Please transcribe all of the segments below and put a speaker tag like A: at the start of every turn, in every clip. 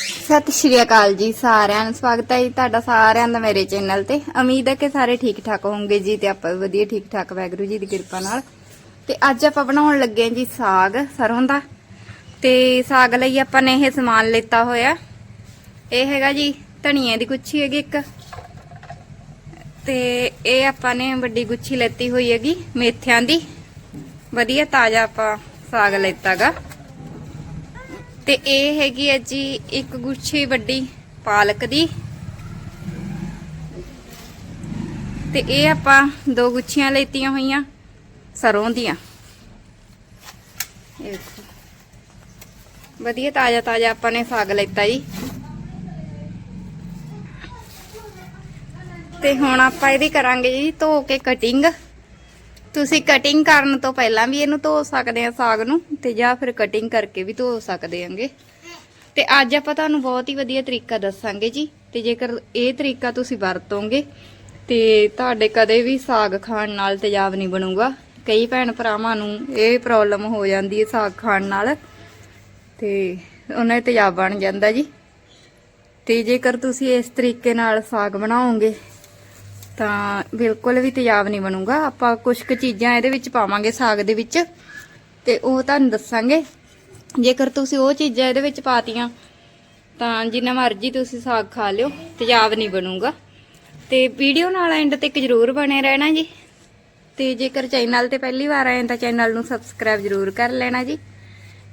A: ਸਤਿ ਸ਼੍ਰੀ ਅਕਾਲ ਜੀ ਸਾਰਿਆਂ ਨੂੰ, ਸਵਾਗਤ ਹੈ ਜੀ ਤੁਹਾਡਾ ਸਾਰਿਆਂ ਦਾ ਮੇਰੇ ਚੈਨਲ ਤੇ। ਉਮੀਦ ਹੈ ਕਿ ਸਾਰੇ ਠੀਕ ਠਾਕ ਹੋਵੋਗੇ ਜੀ ਤੇ ਆਪਾਂ ਵਧੀਆ ਠੀਕ ਠਾਕ ਵੈਗਰੂ ਜੀ ਦੀ ਕਿਰਪਾ ਨਾਲ। ਤੇ ਅੱਜ ਆਪਾਂ ਬਣਾਉਣ ਲੱਗੇ ਹਾਂ ਜੀ ਸਾਗ ਸਰੋਂ ਦਾ। ਤੇ ਸਾਗ ਲਈ ਆਪਾਂ ਨੇ ਇਹ ਸਮਾਨ ਲਿੱਤਾ ਹੋਇਆ। ਇਹ ਹੈਗਾ ਜੀ ਧਨੀਏ ਦੀ ਗੁੱਛੀ ਹੈਗੀ ਇੱਕ। ਤੇ ਇਹ ਆਪਾਂ ਨੇ ਵੱਡੀ ਗੁੱਛੀ ਲੈਤੀ ਹੋਈ ਹੈਗੀ ਮੇਥਿਆਂ ਦੀ। ਵਧੀਆ ਤਾਜ਼ਾ ਆਪਾਂ ਸਾਗ ਲੈਤਾਗਾ ਤੇ ਇਹ ਹੈਗੀ ਹੈ ਜੀ ਇੱਕ ਗੁੱਛੀ ਵੱਡੀ ਪਾਲਕ ਦੀ। ਤੇ ਇਹ ਆਪਾਂ ਦੋ ਗੁੱਛੀਆਂ ਲੈਤੀਆਂ ਹੋਈਆਂ, ਸਰੋਂ ਦੀਆਂ। ਇਹ ਦੇਖੋ। ਵਧੀਆ ਤਾਜ਼ਾ ਤਾਜ਼ਾ ਆਪਾਂ ਨੇ ਸਾਗ ਲੈਤਾ ਜੀ। ਤੇ ਹੁਣ ਆਪਾਂ ਇਹਦੀ ਕਰਾਂਗੇ ਜੀ ਧੋ ਕੇ ਕਟਿੰਗ ਤੁਸੀਂ ਕਟਿੰਗ ਕਰਨ ਤੋਂ ਪਹਿਲਾਂ ਵੀ ਇਹਨੂੰ ਧੋ ਸਕਦੇ ਆ ਸਾਗ ਨੂੰ ਤੇ ਜਾਂ ਫਿਰ ਕਟਿੰਗ ਕਰਕੇ ਵੀ ਧੋ ਸਕਦੇ ਆਂਗੇ ਤੇ ਅੱਜ ਆਪਾਂ ਤੁਹਾਨੂੰ ਬਹੁਤ ਹੀ ਵਧੀਆ ਤਰੀਕਾ ਦੱਸਾਂਗੇ ਜੀ ਤੇ ਜੇਕਰ ਇਹ ਤਰੀਕਾ ਤੁਸੀਂ ਵਰਤੋਗੇ ਤੇ ਤੁਹਾਡੇ ਕਦੇ ਵੀ ਸਾਗ ਖਾਣ ਨਾਲ ਤੇਜ਼ਾਬ ਨਹੀਂ ਬਣੂਗਾ। ਕਈ ਭੈਣ ਭਰਾਵਾਂ ਨੂੰ ਇਹ ਪ੍ਰੋਬਲਮ ਹੋ ਜਾਂਦੀ ਹੈ ਸਾਗ ਖਾਣ ਨਾਲ ਤੇ ਉਹਨਾਂ ਦੇ ਤੇਜ਼ਾਬ ਬਣ ਜਾਂਦਾ ਜੀ। ਤੇ ਜੇਕਰ ਤੁਸੀਂ ਇਸ ਤਰੀਕੇ ਨਾਲ ਸਾਗ ਬਣਾਓਗੇ ਤਾਂ ਬਿਲਕੁਲ ਵੀ ਤੇਜ਼ਾਬ ਨਹੀਂ ਬਣੂਗਾ। ਆਪਾਂ ਕੁਝ ਕੁ ਚੀਜ਼ਾਂ ਇਹਦੇ ਵਿੱਚ ਪਾਵਾਂਗੇ ਸਾਗ ਦੇ ਵਿੱਚ ਤੇ ਉਹ ਤੁਹਾਨੂੰ ਦੱਸਾਂਗੇ। ਜੇਕਰ ਤੁਸੀਂ ਉਹ ਚੀਜ਼ਾਂ ਇਹਦੇ ਵਿੱਚ ਪਾਤੀਆਂ, ਤਾਂ ਜਿੰਨਾ ਮਰਜ਼ੀ ਤੁਸੀਂ ਸਾਗ ਖਾ ਲਿਓ ਤੇਜ਼ਾਬ ਨਹੀਂ ਬਣੂਗਾ। ਤੇ ਵੀਡੀਓ ਨਾਲ ਐਂਡ ਤੱਕ ਜਰੂਰ ਬਣੇ ਰਹਿਣਾ ਜੀ। ਤੇ ਜੇਕਰ ਚੈਨਲ ਤੇ ਪਹਿਲੀ ਵਾਰ ਆਏ ਤਾਂ ਚੈਨਲ ਨੂੰ ਸਬਸਕ੍ਰਾਈਬ ਜਰੂਰ ਕਰ ਲੈਣਾ ਜੀ।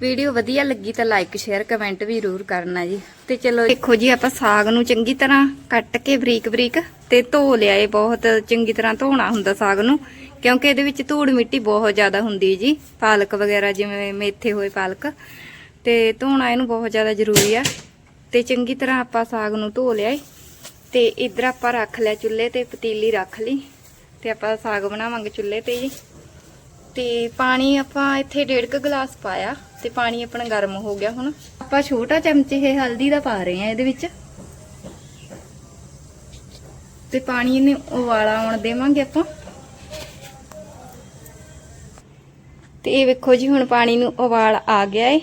A: ਵੀਡੀਓ ਵਧੀਆ ਲੱਗੀ ਤਾਂ ਲਾਈਕ ਸ਼ੇਅਰ ਕਮੈਂਟ ਵੀ ਜ਼ਰੂਰ ਕਰਨਾ ਜੀ। ਤੇ ਚਲੋ ਦੇਖੋ ਜੀ, ਆਪਾਂ ਸਾਗ ਨੂੰ ਚੰਗੀ ਤਰ੍ਹਾਂ ਕੱਟ ਕੇ ਬਰੀਕ ਬਰੀਕ ਤੇ ਧੋ ਲਿਆ ਇਹ ਬਹੁਤ। ਚੰਗੀ ਤਰ੍ਹਾਂ ਧੋਣਾ ਹੁੰਦਾ ਸਾਗ ਨੂੰ, ਕਿਉਂਕਿ ਇਹਦੇ ਵਿੱਚ ਧੂੜ ਮਿੱਟੀ ਬਹੁਤ ਜ਼ਿਆਦਾ ਹੁੰਦੀ ਜੀ। ਪਾਲਕ ਵਗੈਰਾ ਜਿਵੇਂ ਮੇਥੇ ਹੋਏ ਪਾਲਕ, ਤੇ ਧੋਣਾ ਇਹਨੂੰ ਬਹੁਤ ਜ਼ਿਆਦਾ ਜ਼ਰੂਰੀ ਆ। ਤੇ ਚੰਗੀ ਤਰ੍ਹਾਂ ਆਪਾਂ ਸਾਗ ਨੂੰ ਧੋ ਲਿਆ ਏ। ਤੇ ਇਧਰ ਆਪਾਂ ਰੱਖ ਲਿਆ ਚੁੱਲ੍ਹੇ ਤੇ ਪਤੀਲੀ ਰੱਖ ਲਈ। ਤੇ ਆਪਾਂ ਸਾਗ ਬਣਾਵਾਂਗੇ ਚੁੱਲ੍ਹੇ ਤੇ ਜੀ। ਤੇ ਪਾਣੀ ਆਪਾਂ ਇੱਥੇ ਡੇਢ ਕੁ ਗਲਾਸ ਪਾਇਆ ਤੇ ਪਾਣੀ ਆਪਣਾ ਗਰਮ ਹੋ ਗਿਆ ਹੁਣ। ਆਪਾਂ ਛੋਟਾ ਚਮਚ ਇਹ ਹਲਦੀ ਦਾ ਪਾ ਰਹੇ ਆ ਇਹਦੇ ਵਿੱਚ। ਤੇ ਪਾਣੀ ਨੂੰ ਉਬਾਲਾ ਆਉਣ ਦੇਵਾਂਗੇ ਆਪਾਂ। ਤੇ ਇਹ ਵੇਖੋ ਜੀ, ਹੁਣ ਪਾਣੀ ਨੂੰ ਉਬਾਲ ਆ ਗਿਆ ਏ।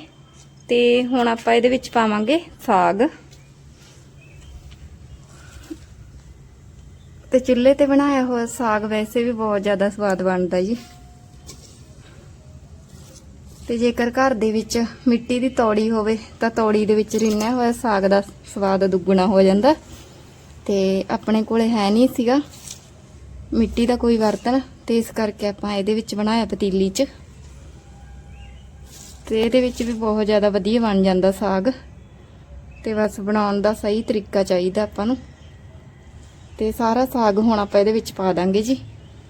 A: ਤੇ ਹੁਣ ਆਪਾਂ ਇਹਦੇ ਵਿੱਚ ਪਾਵਾਂਗੇ ਸਾਗ। ਤੇ ਚੁੱਲ੍ਹੇ ਤੇ ਬਣਾਇਆ ਹੋਇਆ ਸਾਗ ਵੈਸੇ ਵੀ ਬਹੁਤ ਜ਼ਿਆਦਾ ਸਵਾਦ ਬਣਦਾ ਜੀ। ਤੇ ਜੇਕਰ ਘਰ ਦੇ ਵਿੱਚ ਮਿੱਟੀ ਦੀ ਤੌੜੀ ਹੋਵੇ, ਤਾਂ ਤੌੜੀ ਦੇ ਵਿੱਚ ਰਿੰਨਿਆ ਹੋਇਆ ਸਾਗ ਦਾ ਸਵਾਦ ਦੁੱਗਣਾ ਹੋ ਜਾਂਦਾ। ਤੇ ਆਪਣੇ ਕੋਲੇ ਹੈ ਨਹੀਂ ਸੀਗਾ ਮਿੱਟੀ ਦਾ ਕੋਈ ਬਰਤਨ, ਤੇ ਇਸ ਕਰਕੇ ਆਪਾਂ ਇਹਦੇ ਵਿੱਚ ਬਣਾਇਆ ਪਤੀਲੀ 'ਚ। ਤੇ ਇਹਦੇ ਵਿੱਚ ਵੀ ਬਹੁਤ ਜ਼ਿਆਦਾ ਵਧੀਆ ਬਣ ਜਾਂਦਾ ਸਾਗ। ਤੇ ਬਸ ਬਣਾਉਣ ਦਾ ਸਹੀ ਤਰੀਕਾ ਚਾਹੀਦਾ ਆਪਾਂ ਨੂੰ। ਤੇ ਸਾਰਾ ਸਾਗ ਹੁਣ ਆਪਾਂ ਇਹਦੇ ਵਿੱਚ ਪਾ ਦਾਂਗੇ ਜੀ।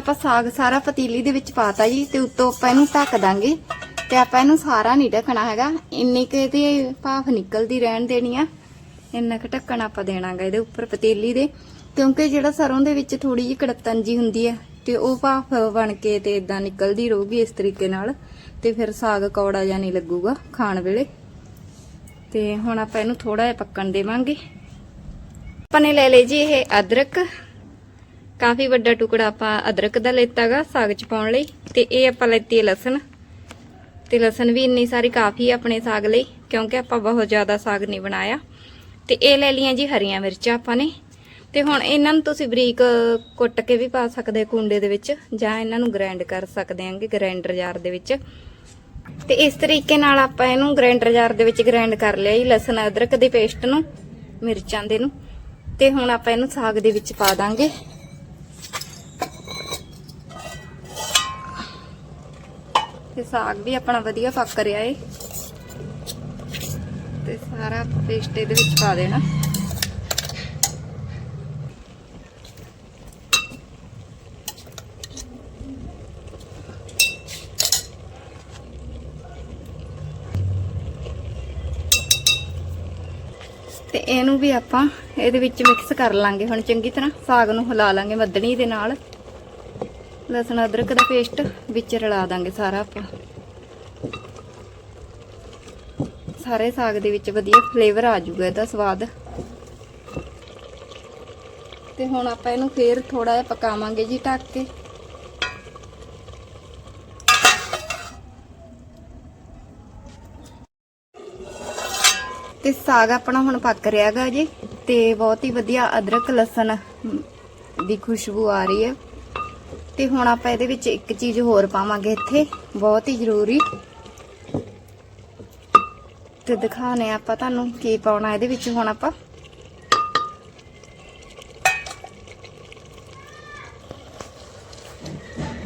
A: ਆਪਾਂ ਸਾਗ ਸਾਰਾ ਪਤੀਲੀ ਦੇ ਵਿੱਚ ਪਾਤਾ ਜੀ, ਤੇ ਉੱਤੋਂ ਆਪਾਂ ਇਹਨੂੰ ਢੱਕ ਦਾਂਗੇ। ਤੇ ਆਪਾਂ ਇਹਨੂੰ ਸਾਰਾ ਨਹੀਂ ਢੱਕਣਾ ਹੈਗਾ। ਇੰਨੀ ਕੁ ਇਹਦੀ ਭਾਫ ਨਿਕਲਦੀ ਰਹਿਣ ਦੇਣੀ ਆ। ਇੰਨਾ ਕੁ ਢੱਕਣ ਆਪਾਂ ਦੇਣਾਗਾ ਇਹਦੇ ਉੱਪਰ ਪਤੀਲੀ ਦੇ। ਕਿਉਂਕਿ ਜਿਹੜਾ ਸਰੋਂ ਦੇ ਵਿੱਚ ਥੋੜੀ ਜਿਹੀ ਕੜਤਨ ਜੀ ਹੁੰਦੀ ਹੈ ਤੇ ਉਹ ਭਾਫ ਬਣ ਕੇ ਤੇ ਇਦਾਂ ਨਿਕਲਦੀ ਰਹੂਗੀ ਇਸ ਤਰੀਕੇ ਨਾਲ। ਤੇ ਫਿਰ ਸਾਗ ਕੌੜਾ ਜਾਂ ਨਹੀਂ ਲੱਗੂਗਾ ਖਾਣ ਵੇਲੇ। ਤੇ ਹੁਣ ਆਪਾਂ ਇਹਨੂੰ ਥੋੜਾ ਜਿਹਾ ਪੱਕਣ ਦੇਵਾਂਗੇ। ਆਪਾਂ ਨੇ ਲੈ ਲਈ ਜੀ ਇਹ ਅਦਰਕ। ਕਾਫੀ ਵੱਡਾ ਟੁਕੜਾ ਆਪਾਂ ਅਦਰਕ ਦਾ ਲੈਤਾਗਾ ਸਾਗ ਚ ਪਾਉਣ ਲਈ। ਤੇ ਇਹ ਆਪਾਂ ਲੈਤੀ ਹੈ ਲਸਣ। ਤੇ ਲਸਣ ਵੀ ਇੰਨੀ ਸਾਰੀ ਕਾਫੀ ਆਪਣੇ ਸਾਗ ਲਈ, ਕਿਉਂਕਿ ਆਪਾਂ ਬਹੁਤ ਜ਼ਿਆਦਾ ਸਾਗ ਨਹੀਂ ਬਣਾਇਆ। ਤੇ ਇਹ ਲੈ ਲਈਆਂ ਜੀ ਹਰੀਆਂ ਮਿਰਚਾਂ ਆਪਾਂ ਨੇ। ਤੇ ਹੁਣ ਇਹਨਾਂ ਨੂੰ ਤੁਸੀਂ ਬਰੀਕ ਕੁੱਟ ਕੇ ਵੀ ਪਾ ਸਕਦੇ ਕੁੰਡੇ ਦੇ ਵਿੱਚ, ਜਾਂ ਇਹਨਾਂ ਨੂੰ ਗ੍ਰਾਈਂਡ ਕਰ ਸਕਦੇ ਆਂਗੇ ਗ੍ਰਾਈਂਡਰ ਜਾਰ ਦੇ ਵਿੱਚ। ਤੇ ਇਸ ਤਰੀਕੇ ਨਾਲ ਆਪਾਂ ਇਹਨੂੰ ਗ੍ਰਾਈਂਡਰ ਜਾਰ ਦੇ ਵਿੱਚ ਗ੍ਰਾਈਂਡ ਕਰ ਲਿਆ ਜੀ, ਲਸਣ, ਅਦਰਕ ਦੀ ਪੇਸਟ ਨੂੰ, ਮਿਰਚਾਂ ਦੇ ਨੂੰ। ਤੇ ਹੁਣ ਆਪਾਂ ਇਹਨੂੰ ਸਾਗ ਦੇ ਵਿੱਚ ਪਾ ਦਾਂਗੇ। ਤੇ ਸਾਗ ਵੀ ਆਪਣਾ ਵਧੀਆ ਪੱਕ ਰਿਹਾ ਏ। ਤੇ ਸਾਰਾ ਪੇਸਟ ਇਹਦੇ ਵਿੱਚ ਪਾ ਦੇਣਾ। ਤੇ ਇਹਨੂੰ ਵੀ ਆਪਾਂ ਇਹਦੇ ਵਿੱਚ ਮਿਕਸ ਕਰ ਲਾਂਗੇ ਹੁਣ ਚੰਗੀ ਤਰ੍ਹਾਂ। ਸਾਗ ਨੂੰ ਹਿਲਾ ਲਾਂਗੇ ਮੱਧਣੀ ਦੇ ਨਾਲ। ਲਸਣ, ਅਦਰਕ ਦਾ ਪੇਸਟ ਵਿੱਚ ਰਲਾ ਦਾਂਗੇ ਸਾਰਾ ਆਪਾਂ। ਸਾਰੇ ਸਾਗ ਦੇ ਵਿੱਚ ਵਧੀਆ ਫਲੇਵਰ ਆ ਜਾਊਗਾ ਇਹਦਾ ਸਵਾਦ। ਤੇ ਹੁਣ ਆਪਾਂ ਇਹਨੂੰ ਫੇਰ ਥੋੜਾ ਜਿਹਾ ਪਕਾਵਾਂਗੇ ਜੀ ਢੱਕ ਕੇ। ਤੇ ਸਾਗ ਆਪਣਾ ਹੁਣ ਪੱਕ ਰਿਹਾਗਾ ਜੀ, ਤੇ ਬਹੁਤ ਹੀ ਵਧੀਆ ਅਦਰਕ, ਲਸਣ ਦੀ ਖੁਸ਼ਬੂ ਆ ਰਹੀ ਹੈ। ਤੇ ਹੁਣ ਆਪਾਂ ਇਹਦੇ ਵਿੱਚ ਇੱਕ ਚੀਜ਼ ਹੋਰ ਪਾਵਾਂਗੇ ਇੱਥੇ, ਬਹੁਤ ਹੀ ਜ਼ਰੂਰੀ। ਤੇ ਦਿਖਾਣੇ ਆਪਾਂ ਤੁਹਾਨੂੰ ਕੀ ਪਾਉਣਾ ਇਹਦੇ ਵਿੱਚ ਹੁਣ ਆਪਾਂ।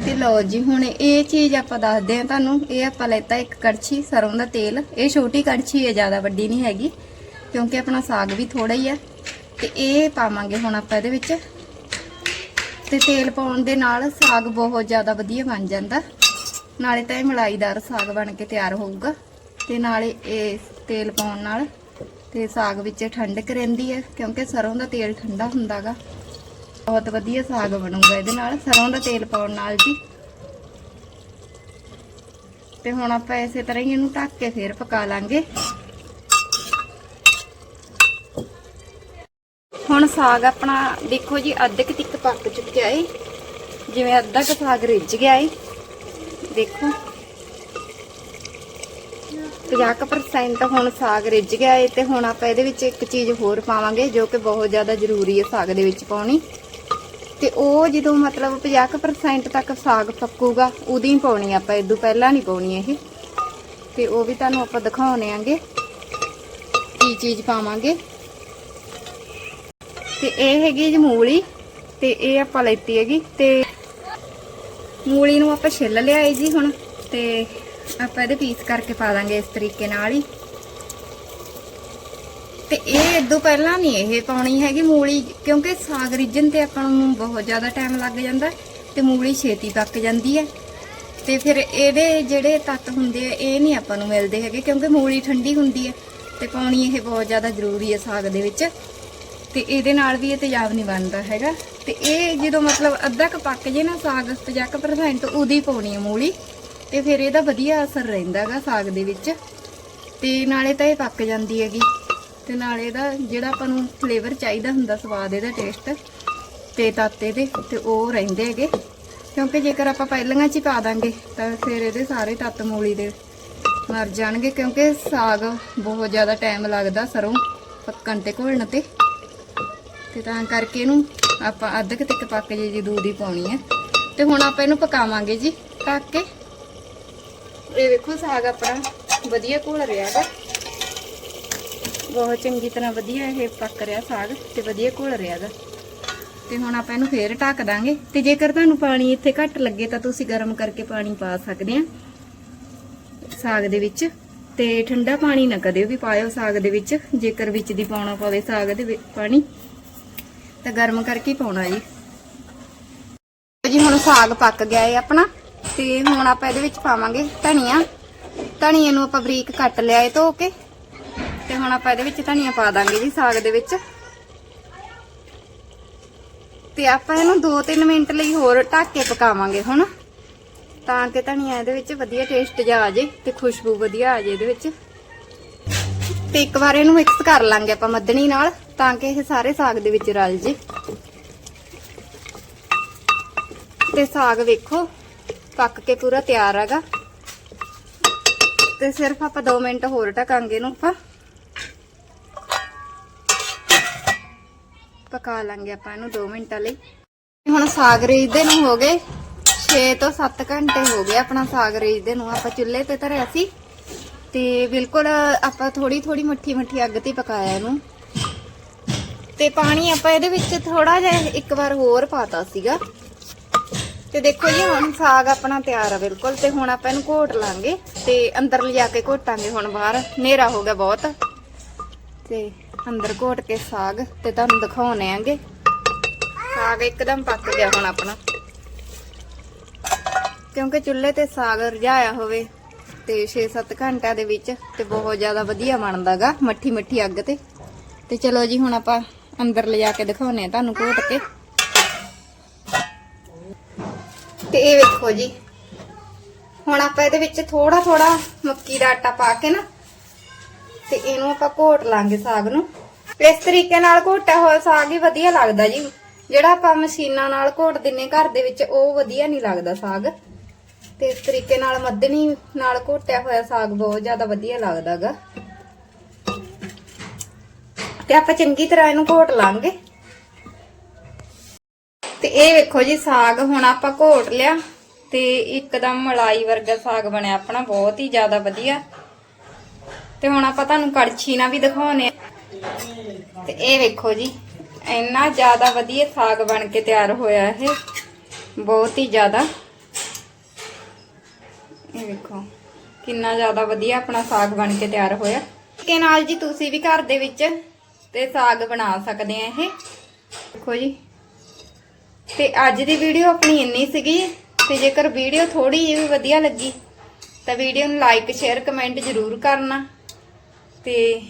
A: ਤੇ ਲਓ ਜੀ, ਹੁਣ ਇਹ ਚੀਜ਼ ਆਪਾਂ ਦੱਸਦੇ ਹਾਂ ਤੁਹਾਨੂੰ। ਇਹ ਆਪਾਂ ਲੈਤਾ ਇੱਕ ਕੜਛੀ, ਸਰੋਂ ਦਾ ਤੇਲ। ਇਹ ਛੋਟੀ ਕੜਛੀ ਹੈ, ਜ਼ਿਆਦਾ ਵੱਡੀ ਨਹੀਂ ਹੈਗੀ, ਕਿਉਂਕਿ ਆਪਣਾ ਸਾਗ ਵੀ ਥੋੜਾ ਹੀ ਆ ਤੇ ਇਹ ਪਾਵਾਂਗੇ ਹੁਣ ਆਪਾਂ ਇਹਦੇ ਵਿੱਚ। ਤੇ ਤੇਲ ਪਾਉਣ ਦੇ ਨਾਲ ਸਾਗ ਬਹੁਤ ਜ਼ਿਆਦਾ ਵਧੀਆ ਬਣ ਜਾਂਦਾ। ਨਾਲੇ ਤਾਂ ਇਹ ਮਲਾਈਦਾਰ ਸਾਗ ਬਣ ਕੇ ਤਿਆਰ ਹੋਊਗਾ। ਤੇ ਨਾਲੇ ਇਹ ਤੇਲ ਪਾਉਣ ਨਾਲ ਤੇ ਸਾਗ ਵਿੱਚ ਠੰਡਕ ਰਹਿੰਦੀ ਹੈ, ਕਿਉਂਕਿ ਸਰੋਂ ਦਾ ਤੇਲ ਠੰਡਾ ਹੁੰਦਾਗਾ। ਬਹੁਤ ਵਧੀਆ ਸਾਗ ਬਣੂਗਾ ਇਹਦੇ ਨਾਲ, ਸਰੋਂ ਦਾ ਤੇਲ ਪਾਉਣ ਨਾਲ ਜੀ। ਤੇ ਹੁਣ ਆਪਾਂ ਇਸੇ ਤਰ੍ਹਾਂ ਹੀ ਇਹਨੂੰ ਢੱਕ ਕੇ ਫੇਰ ਪਕਾ ਲਾਂਗੇ। ਹੁਣ ਸਾਗ ਆਪਣਾ ਦੇਖੋ ਜੀ, ਅੱਧੇ ਕੁ ਤੱਕ ਪੱਕ ਚੁੱਕਿਆ ਏ। ਜਿਵੇਂ ਅੱਧਾ ਕੁ ਸਾਗ ਰਿੱਝ ਗਿਆ ਏ। ਦੇਖੋ। 50% ਹੁਣ ਸਾਗ ਰਿੱਝ ਗਿਆ ਏ ਤੇ ਹੁਣ ਆਪਾਂ ਇਹਦੇ ਵਿੱਚ ਇੱਕ ਚੀਜ਼ ਹੋਰ ਪਾਵਾਂਗੇ, ਜੋ ਕਿ ਬਹੁਤ ਜ਼ਿਆਦਾ ਜ਼ਰੂਰੀ ਹੈ ਸਾਗ ਦੇ ਵਿੱਚ ਪਾਉਣੀ। ਤੇ ਉਹ ਜਦੋਂ ਮਤਲਬ 50% ਤੱਕ ਸਾਗ ਪੱਕੂਗਾ ਉਦੋਂ ਹੀ ਪਾਉਣੀ ਆਪਾਂ ਇਦੋਂ ਪਹਿਲਾਂ ਨਹੀਂ ਪਾਉਣੀ ਇਹ। ਤੇ ਉਹ ਵੀ ਤੁਹਾਨੂੰ ਆਪਾਂ ਦਿਖਾਉਣੇ ਆਂਗੇ। ਕੀ ਚੀਜ਼ ਪਾਵਾਂਗੇ? ਤੇ ਇਹ ਹੈਗੀ ਜੀ ਮੂਲੀ, ਤੇ ਇਹ ਆਪਾਂ ਲੈਤੀ ਹੈਗੀ, ਤੇ ਮੂਲੀ ਨੂੰ ਆਪਾਂ ਛਿੱਲ ਲਿਆਏ ਜੀ ਹੁਣ, ਤੇ ਆਪਾਂ ਇਹਦੇ ਪੀਸ ਕਰਕੇ ਪਾ ਦਾਂਗੇ ਇਸ ਤਰੀਕੇ ਨਾਲ ਹੀ। ਤੇ ਇਹ ਇਦੋਂ ਪਹਿਲਾਂ ਨਹੀਂ ਇਹ ਪਾਉਣੀ ਹੈਗੀ ਮੂਲੀ, ਕਿਉਂਕਿ ਸਾਗ ਰਿੱਝਣ ਤੇ ਆਪਾਂ ਨੂੰ ਬਹੁਤ ਜ਼ਿਆਦਾ ਟਾਈਮ ਲੱਗ ਜਾਂਦਾ, ਤੇ ਮੂਲੀ ਛੇਤੀ ਪੱਕ ਜਾਂਦੀ ਹੈ। ਤੇ ਫਿਰ ਇਹਦੇ ਜਿਹੜੇ ਤੱਤ ਹੁੰਦੇ ਆ, ਇਹ ਨਹੀਂ ਆਪਾਂ ਨੂੰ ਮਿਲਦੇ ਹੈਗੇ, ਕਿਉਂਕਿ ਮੂਲੀ ਠੰਡੀ ਹੁੰਦੀ ਹੈ, ਤੇ ਪਾਉਣੀ ਇਹ ਬਹੁਤ ਜ਼ਿਆਦਾ ਜ਼ਰੂਰੀ ਹੈ ਸਾਗ ਦੇ ਵਿੱਚ। ਤੇ ਇਹਦੇ ਨਾਲ ਵੀ ਇਹ ਤੇਜ਼ਾਬ ਨਹੀਂ ਬਣਦਾ ਹੈਗਾ। ਤੇ ਇਹ ਜਦੋਂ ਮਤਲਬ ਅੱਧਾ ਕ ਪੱਕ ਜੇ ਨਾ ਸਾਗ 50% ਉਦੋਂ ਪਾਉਣੀ ਹੈ ਮੂਲੀ, ਤੇ ਫਿਰ ਇਹਦਾ ਵਧੀਆ ਅਸਰ ਰਹਿੰਦਾਗਾ ਸਾਗ ਦੇ ਵਿੱਚ। ਤੇ ਨਾਲੇ ਤਾਂ ਇਹ ਪੱਕ ਜਾਂਦੀ ਹੈਗੀ। ਤੇ ਨਾਲੇ ਇਹਦਾ ਜਿਹੜਾ ਆਪਾਂ ਨੂੰ ਫਲੇਵਰ ਚਾਹੀਦਾ ਹੁੰਦਾ ਸਵਾਦ, ਇਹਦਾ ਟੇਸਟ ਤੇ ਤਾਤੇ ਦੇ ਤੇ ਉਹ ਰਹਿੰਦੇ ਹੈਗੇ। ਕਿਉਂਕਿ ਜੇਕਰ ਆਪਾਂ ਪਹਿਲੀਆਂ ਚ ਹੀ ਪਾ ਦਾਂਗੇ, ਤਾਂ ਫਿਰ ਇਹਦੇ ਸਾਰੇ ਤੱਤ ਮੂਲੀ ਦੇ ਮਰ ਜਾਣਗੇ। ਕਿਉਂਕਿ ਸਾਗ ਬਹੁਤ ਜ਼ਿਆਦਾ ਟਾਈਮ ਲੱਗਦਾ ਸਰੋਂ ਪੱਕਣ ਤੇ ਘੋਲਣ ਤੇ। ਤੇ ਤਾਂ ਕਰਕੇ ਇਹਨੂੰ ਆਪਾਂ ਅੱਧ ਕੁ ਤੱਕ ਪੱਕ ਜੇ ਜੀ ਦੂਧ ਹੀ ਪਾਉਣੀ ਹੈ। ਤੇ ਹੁਣ ਆਪਾਂ ਇਹਨੂੰ ਪਕਾਵਾਂਗੇ ਜੀ ਢੱਕ ਕੇ। ਇਹ ਵੇਖੋ ਸਾਗ ਆਪਣਾ ਵਧੀਆ ਘੁਲ ਰਿਹਾ ਹੈ ਬਹੁਤ ਚੰਗੀ ਤਰ੍ਹਾਂ ਵਧੀਆ ਇਹ ਪੱਕ ਰਿਹਾ ਸਾਗ ਤੇ ਵਧੀਆ ਘੁਲ ਰਿਹਾ ਦਾ ਤੇ ਹੁਣ ਆਪਾਂ ਇਹਨੂੰ ਫੇਰ ਢੱਕ ਦਾਂਗੇ। ਤੇ ਜੇਕਰ ਤੁਹਾਨੂੰ ਪਾਣੀ ਇੱਥੇ ਘੱਟ ਲੱਗੇ ਤਾਂ ਤੁਸੀਂ ਗਰਮ ਕਰਕੇ ਪਾਣੀ ਪਾ ਸਕਦੇ ਆ ਸਾਗ ਦੇ ਵਿੱਚ। ਤੇ ਠੰਡਾ ਪਾਣੀ ਨਾ ਕਦੇ ਵੀ ਪਾਇਓ ਸਾਗ ਦੇ ਵਿੱਚ। ਜੇਕਰ ਵਿੱਚ ਦੀ ਪਾਉਣਾ ਪਵੇ ਸਾਗ ਦੇ ਪਾਣੀ। ਤਾਂ ਗਰਮ ਕਰਕੇ ਪਾਉਣਾ ਜੀ। ਜੀ ਹੁਣ ਸਾਗ ਪੱਕ ਗਿਆ ਹੈ ਆਪਣਾ, ਤੇ ਹੁਣ ਆਪਾਂ ਇਹਦੇ ਵਿੱਚ ਪਾਵਾਂਗੇ ਧਨੀਆ। ਧਨੀਏ ਨੂੰ ਆਪਾਂ ਬਰੀਕ ਕੱਟ ਲਿਆ ਏ ਧੋ ਕੇ, ਤੇ ਹੁਣ ਆਪਾਂ ਇਹਦੇ ਵਿੱਚ ਧਨੀਆ ਪਾ ਦਾਂਗੇ ਜੀ ਸਾਗ ਦੇ ਵਿੱਚ। ਤੇ ਆਪਾਂ ਇਹਨੂੰ 2-3 ਮਿੰਟ ਲਈ ਹੋਰ ਢੱਕ ਕੇ ਪਕਾਵਾਂਗੇ ਹੁਣ, ਤਾਂ ਕਿ ਧਨੀਆ ਇਹਦੇ ਵਿੱਚ ਵਧੀਆ ਟੇਸਟ ਜਾ ਆ ਜੇ ਤੇ ਖੁਸ਼ਬੂ ਵਧੀਆ ਆ ਜੇ ਇਹਦੇ ਵਿੱਚ। ਤੇ ਇੱਕ ਵਾਰ ਇਹਨੂੰ ਮਿਕਸ ਕਰ ਲਾਂਗੇ ਆਪਾਂ ਮੱਧਣੀ ਨਾਲ, ਤਾਂ ਕਿ ਇਹ ਸਾਰੇ ਸਾਗ ਦੇ ਵਿੱਚ ਰਲ ਜੇ। ਤੇ ਸਾਗ ਵੇਖੋ, ਪੱਕ ਕੇ ਪੂਰਾ ਤਿਆਰ ਹੈਗਾ। ਤੇ ਸਿਰਫ ਆਪਾਂ 2 ਮਿੰਟ ਹੋਰ ਢਕਾਂਗੇ ਇਹਨੂੰ ਆਪਾਂ। ਪਕਾ ਲਾਂਗੇ ਆਪਾਂ ਇਹਨੂੰ 2 ਮਿੰਟਾਂ ਲਈ। ਹੁਣ ਸਾਗ ਰੀਝਦੇ ਨੂੰ ਹੋ ਗਏ 6 ਤੋਂ 7 ਘੰਟੇ ਹੋ ਗਏ ਆਪਣਾ ਸਾਗ ਰੀਝਦੇ ਨੂੰ। ਆਪਾਂ ਚੁੱਲ੍ਹੇ ਤੇ ਧਰਿਆ ਸੀ। ਤੇ ਬਿਲਕੁਲ ਆਪਾਂ ਥੋੜੀ ਥੋੜੀ ਮੱਠੀ ਮੱਠੀ ਅੱਗ ਤੇ ਪਕਾਇਆ ਇਹਨੂੰ। ਤੇ ਪਾਣੀ ਆਪਾਂ ਇਹਦੇ ਵਿੱਚ ਥੋੜਾ ਜਿਹਾ ਇੱਕ ਵਾਰ ਹੋਰ ਪਾਤਾ ਸੀਗਾ। ਤੇ ਦੇਖੋ ਜੀ, ਹੁਣ ਸਾਗ ਆਪਣਾ ਤਿਆਰ ਆ ਬਿਲਕੁਲ ਤੇ ਹੁਣ ਆਪਾਂ ਇਹਨੂੰ ਘੋਟ ਲਾਂਗੇ ਤੇ ਅੰਦਰ ਲਿਜਾ ਕੇ ਘੋਟਾਂਗੇ ਹੁਣ ਬਾਹਰ। ਹਨੇਰਾ ਹੋ ਗਿਆ ਬਹੁਤ। ਤੇ ਅੰਦਰ ਘੋਟ ਕੇ ਸਾਗ ਤੇ ਤੁਹਾਨੂੰ ਦਿਖਾਉਣੇ ਆਂਗੇ। ਸਾਗ ਇੱਕਦਮ ਪੱਕ ਗਿਆ ਹੁਣ ਆਪਣਾ। ਕਿਉਂਕਿ ਚੁੱਲ੍ਹੇ ਤੇ ਸਾਗ ਰਝਾਇਆ ਹੋਵੇ ਤੇ 6-7 ਘੰਟਿਆਂ ਦੇ ਵਿੱਚ ਤੇ ਬਹੁਤ ਜ਼ਿਆਦਾ ਵਧੀਆ ਬਣਦਾਗਾ ਮੱਠੀ ਮੱਠੀ ਅੱਗ ਤੇ। ਤੇ ਚਲੋ ਜੀ, ਹੁਣ ਆਪਾਂ ਅੰਦਰ ਲਿਜਾ ਕੇ ਦਿਖਾਉਣੇ ਆ ਤੁਹਾਨੂੰ ਘੋਟ ਕੇ। ਤੇ ਇਹ ਵੇਖੋ ਜੀ, ਹੁਣ ਆਪਾਂ ਇਹਦੇ ਵਿੱਚ ਥੋੜਾ ਥੋੜਾ ਮੱਕੀ ਦਾ ਆਟਾ ਪਾ ਕੇ ਨਾ, ਤੇ ਇਹਨੂੰ ਆਪਾਂ ਘੋਟ ਲਾਂਗੇ ਸਾਗ ਨੂੰ। ਇਸ ਤਰੀਕੇ ਨਾਲ ਘੋਟਿਆ ਹੋਇਆ ਸਾਗ ਹੀ ਵਧੀਆ ਲੱਗਦਾ ਜੀ। ਜਿਹੜਾ ਆਪਾਂ ਮਸ਼ੀਨਾਂ ਨਾਲ ਘੋਟ ਦਿੰਨੇ ਘਰ ਦੇ ਵਿੱਚ, ਉਹ ਵਧੀਆ ਨਹੀਂ ਲੱਗਦਾ ਸਾਗ। ਤੇ ਇਸ ਤਰੀਕੇ ਨਾਲ ਮੱਧਣੀ ਨਾਲ ਘੋਟਿਆ ਹੋਇਆ ਸਾਗ ਬਹੁਤ ਜ਼ਿਆਦਾ ਵਧੀਆ ਲੱਗਦਾਗਾ। ਤੇ ਆਪਾਂ ਚੰਗੀ ਤਰ੍ਹਾਂ ਇਹਨੂੰ ਘੋਟ ਲਾਂਗੇ। ਤੇ ਇਹ ਵੇਖੋ ਜੀ ਸਾਗ, ਹੁਣ ਆਪਾਂ ਘੋਟ ਲਿਆ ਤੇ ਇੱਕਦਮ ਮਲਾਈ ਵਰਗਾ ਸਾਗ ਬਣਿਆ ਆਪਣਾ, ਬਹੁਤ ਹੀ ਜ਼ਿਆਦਾ ਵਧੀਆ। ਤੇ ਹੁਣ ਆਪਾਂ ਤੁਹਾਨੂੰ ਕੜਛੀ ਨਾਲ ਵੀ ਦਿਖਾਉਨੇ ਆ ਤੇ ਇਹ ਵੇਖੋ ਜੀ, ਇੰਨਾ ਜ਼ਿਆਦਾ ਵਧੀਆ ਸਾਗ ਬਣ ਕੇ ਤਿਆਰ ਹੋਇਆ ਇਹ, ਬਹੁਤ ਹੀ ਜ਼ਿਆਦਾ। ਵੇਖੋ। ਕਿੰਨਾ ਜ਼ਿਆਦਾ ਵਧੀਆ ਆਪਣਾ ਸਾਗ ਬਣ ਕੇ ਤਿਆਰ ਹੋਇਆ। ਕਿ ਨਾਲ ਜੀ ਤੁਸੀਂ ਵੀ ਘਰ ਦੇ ਵਿੱਚ ਤੇ ਸਾਗ ਬਣਾ ਸਕਦੇ ਆ ਇਹ। ਦੇਖੋ ਜੀ। ਤੇ ਅੱਜ ਦੀ ਵੀਡੀਓ ਆਪਣੀ ਇੰਨੀ ਸੀਗੀ, ਤੇ ਜੇਕਰ ਵੀਡੀਓ ਥੋੜੀ ਜਿਹੀ ਵੀ ਵਧੀਆ ਲੱਗੀ, ਤਾਂ ਵੀਡੀਓ ਨੂੰ ਲਾਈਕ ਸ਼ੇਅਰ ਕਮੈਂਟ ਜ਼ਰੂਰ ਕਰਨਾ। ਤੇ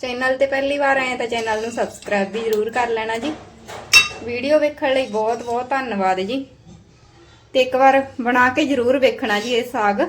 A: ਚੈਨਲ ਤੇ ਪਹਿਲੀ ਵਾਰ ਆਏ ਤਾਂ ਚੈਨਲ ਨੂੰ ਸਬਸਕ੍ਰਾਈਬ ਵੀ ਜ਼ਰੂਰ ਕਰ ਲੈਣਾ ਜੀ। ਵੀਡੀਓ ਵੇਖਣ ਲਈ ਬਹੁਤ ਬਹੁਤ ਧੰਨਵਾਦ ਜੀ। ਤੇ ਇੱਕ ਵਾਰ ਬਣਾ ਕੇ ਜ਼ਰੂਰ ਵੇਖਣਾ ਜੀ ਇਹ ਸਾਗ।